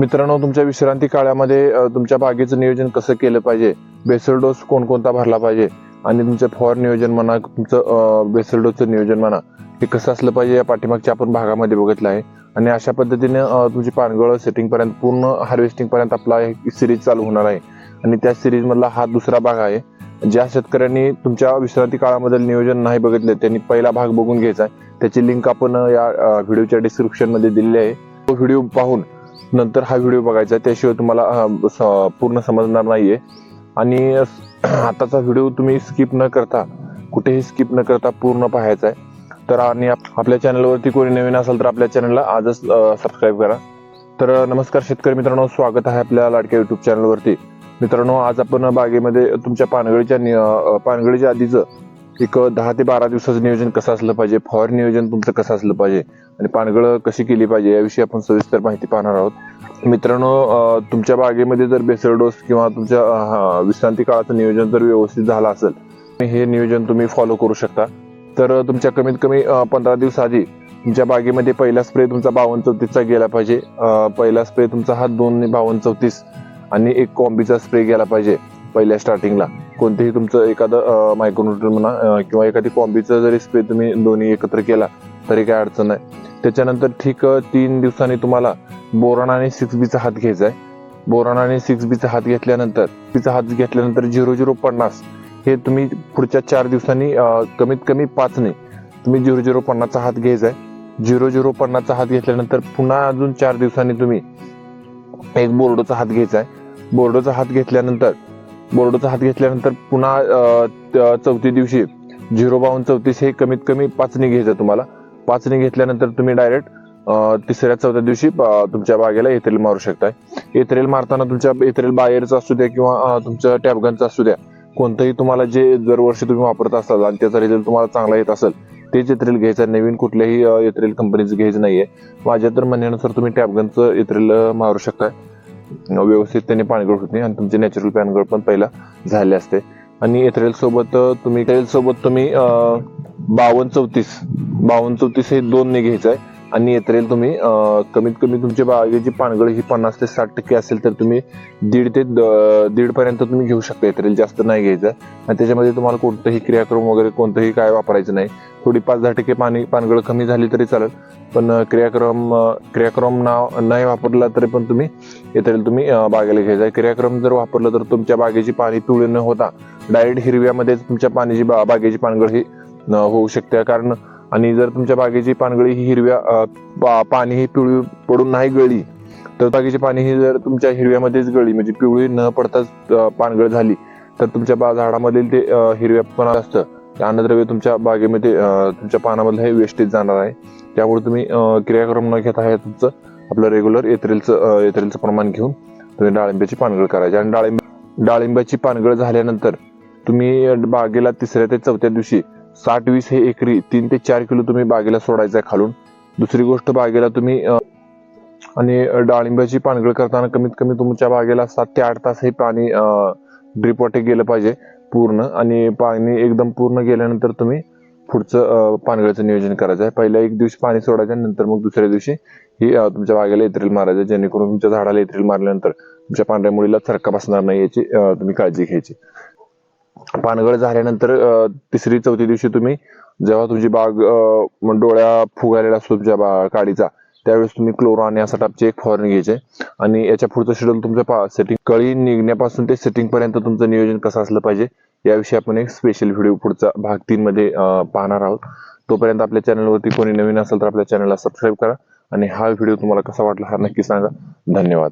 मित्रांनो तुमच्या विश्रांती काळामध्ये तुमच्या बागेचं नियोजन कसं केलं पाहिजे? बेसल डोस कोणकोणता भरला पाहिजे? आणि तुमचं फॉर नियोजन म्हणा तुमचं बेसल डोसचं नियोजन म्हणा हे कसं असलं पाहिजे या पाठीमागच्या आपण भागामध्ये बघितलं आहे. आणि अशा पद्धतीने तुमची पानगळ सेटिंग पर्यंत पूर्ण हार्वेस्टिंग पर्यंत आपला सिरीज चालू होणार आहे. आणि त्या सिरीज मधला हा दुसरा भाग आहे ज्या शेतकऱ्यांनी तुमच्या विश्रांती काळामधील नियोजन नाही बघितले त्यांनी पहिला भाग बघून घ्यायचा आहे. त्याची लिंक आपण या व्हिडिओच्या डिस्क्रिप्शनमध्ये दिलेली आहे. तो व्हिडिओ पाहून नंतर हा व्हिडिओ बघायचा आहे. त्याशिवाय तुम्हाला स- पूर्ण समजणार नाहीये. आणि आताचा व्हिडिओ तुम्ही स्किप न करता कुठेही स्किप न करता पूर्ण पाहायचा आहे. तर आणि आप- आपल्या चॅनलवरती कोणी नवीन असेल तर आपल्या चॅनलला आजच सबस्क्राईब करा. तर नमस्कार शेतकरी मित्रांनो स्वागत आहे आपल्या लाडक्या युट्यूब चॅनलवरती. मित्रांनो आज आपण बागेमध्ये तुमच्या पानगळीच्या नि- पानगळीच्या आधीचं एक दहा ते बारा दिवसाचं नियोजन कसं असलं पाहिजे? फॉर नियोजन तुमचं कसं असलं पाहिजे? आणि पानगळं कशी केली पाहिजे? याविषयी आपण सविस्तर माहिती पाहणार आहोत. मित्रांनो तुमच्या बागेमध्ये जर बेसळ डोस किंवा तुमच्या विश्रांती काळाचं नियोजन जर व्यवस्थित झालं असेल हे नियोजन तुम्ही फॉलो करू शकता. तर तुमच्या कमीत कमी पंधरा दिवस आधी तुमच्या बागेमध्ये पहिला स्प्रे तुमचा बावन्न चौतीसचा गेला पाहिजे. पहिला स्प्रे तुमचा हा दोन बावन्न चौतीस आणि एक कॉम्बीचा स्प्रे गेला पाहिजे. पहिल्या स्टार्टिंगला कोणतेही तुमचं एखादं मायक्रोन्युट्रन म्हणा किंवा एखादी कॉम्बीचा जरी स्प्रे तुम्ही दोन्ही एकत्र केला तरी काय अडचण नाही. त्याच्यानंतर ठीक तीन दिवसांनी तुम्हाला बोरान आणि सिक्स बीचा हात घ्यायचा आहे. बोरान आणि सिक्स बीचा हात घेतल्यानंतर तिचा हात घेतल्यानंतर झिरो झिरो पन्नास हे तुम्ही पुढच्या चार दिवसांनी कमीत कमी पाचने तुम्ही झिरो झिरो पन्नासचा हात घ्यायचा आहे. झिरो झिरो पन्नासचा हात घेतल्यानंतर पुन्हा अजून चार दिवसांनी तुम्ही एक बोर्डोचा हात घ्यायचा आहे. बोर्डोचा हात घेतल्यानंतर बोर्डोचा हात घेतल्यानंतर पुन्हा चौथी दिवशी झिरो बावन्न चौतीस हे कमीत कमी पाचणी घ्यायचं तुम्हाला. पाचणी घेतल्यानंतर तुम्ही डायरेक्ट तिसऱ्या चौथ्या दिवशी तुमच्या बागेला एथेल मारू शकताय. एथेल मारताना तुमच्या एथेल बाहेरचा असू द्या किंवा तुमच्या टॅबगनचा असू द्या कोणतंही तुम्हाला जे दरवर्षी तुम्ही वापरत असाल आणि त्याचा रिझल्ट तुम्हाला चांगला येत असेल तेच एथ्रिल घ्यायचं नवीन कुठल्याही एथ्रिल कंपनीचं घ्यायचं नाहीये. माझ्या तर म्हणण्यानुसार तुम्ही टॅबगनचं एथ्रिल मारू शकताय. व्यवस्थित त्याने पाणगळ होते आणि तुमचे नॅचरल पानगळ पण पहिला झाले असते. आणि एथरेल सोबत तुम्ही सोबत तुम्ही बावन्न चौतीस बावन्न चौतीस हे दोन ने घ्यायचं आहे. आणि एथ्रेल तुम्ही कमीत कमी तुमची बागेची पानगळ ही पन्नास ते साठ टक्के असेल तर तुम्ही दीड ते द- तुम्ही घेऊ शकता एथ्रेल जास्त नाही घ्यायचं. आणि त्याच्यामध्ये तुम्हाला कोणतंही क्रियाक्रम वगैरे कोणतंही काय वापरायचं नाही. थोडी पाच दहा टक्के पाणी पानगळ कमी झाली तरी चालेल. पण क्रियाक्रम क्रियाक्रम नाव नाही वापरला तरी पण तुम्ही इथे तुम्ही बागेला घ्यायचा. आहे क्रियाक्रम जर वापरलं तर तुमच्या बागेची पाणी पिवळी न होता डायरेक्ट हिरव्यामध्ये तुमच्या पाण्याची बा- बागेची पानगळ ही होऊ शकते. कारण आणि जर तुमच्या बागेची पानगळी ही हिरव्या पा- पाणी ही पिवळी पडून नाही गळली तर बागेची पाणी ही जर तुमच्या हिरव्यामध्येच गळली म्हणजे पिवळी न पडताच पानगळ झाली तर तुमच्या बा झाडामधील ते हिरव्यापणा असतं. ते अन्नद्रव्य तुमच्या बागेमध्ये तुमच्या पानामधलं हे वेस्टेज जाणार आहे. त्यामुळे तुम्ही क्रियाक्रम न घेता हे तुमचं आपलं रेग्युलर एथ्रिलचं एथ्रिलचं प्रमाण घेऊन तुम्ही डाळिंब्याची पानगळ करायची. आणि डाळिंब डाळिंबाची पानगळ झाल्यानंतर तुम्ही बागेला तिसऱ्या ते चौथ्या दिवशी साठ वीस हे एकरी तीन ते चार किलो तुम्ही बागेला सोडायचं आहे खालून. दुसरी गोष्ट बागेला तुम्ही आणि डाळिंबाची पानगळ करताना कमीत कमी तुमच्या बागेला सात ते आठ तास हे पाणी ड्रिप वाटे गेलं पाहिजे पूर्ण. आणि पाणी एकदम पूर्ण गेल्यानंतर तुम्ही पुढचं पानगळचं नियोजन करायचं आहे. पहिल्या एक दिवशी पाणी सोडायचं नंतर मग दुसऱ्या दिवशी ही तुमच्या बागेला एथ्रिल मारायचं जेणेकरून तुमच्या झाडाला एथ्रिल मारल्यानंतर तुमच्या पांढऱ्या मुळीला थरका बसणार नाही याची तुम्ही काळजी घ्यायची. पानगळ झाल्यानंतर तिसरी चौथी दिवशी तुम्ही जेव्हा तुमची बाग डोळ्या फुगायला असतो तुमच्या बा काडीचा त्यावेळेस तुम्ही क्लोरो आणि असा टापचे एक फवारणी घ्यायचे. आणि याच्या पुढचं शेड्यूल तुमचं सेटिंग कळी निघण्यापासून ते सेटिंग पर्यंत तुमचं नियोजन कसं असलं पाहिजे याविषयी आपण एक स्पेशल व्हिडिओ पुढचा भाग तीन मध्ये पाहणार आहोत. तोपर्यंत आपल्या चॅनलवरती कोणी नवीन असेल तर आपल्या चॅनलला सबस्क्राईब करा. आणि हा व्हिडिओ तुम्हाला कसा वाटला हा नक्की सांगा. धन्यवाद.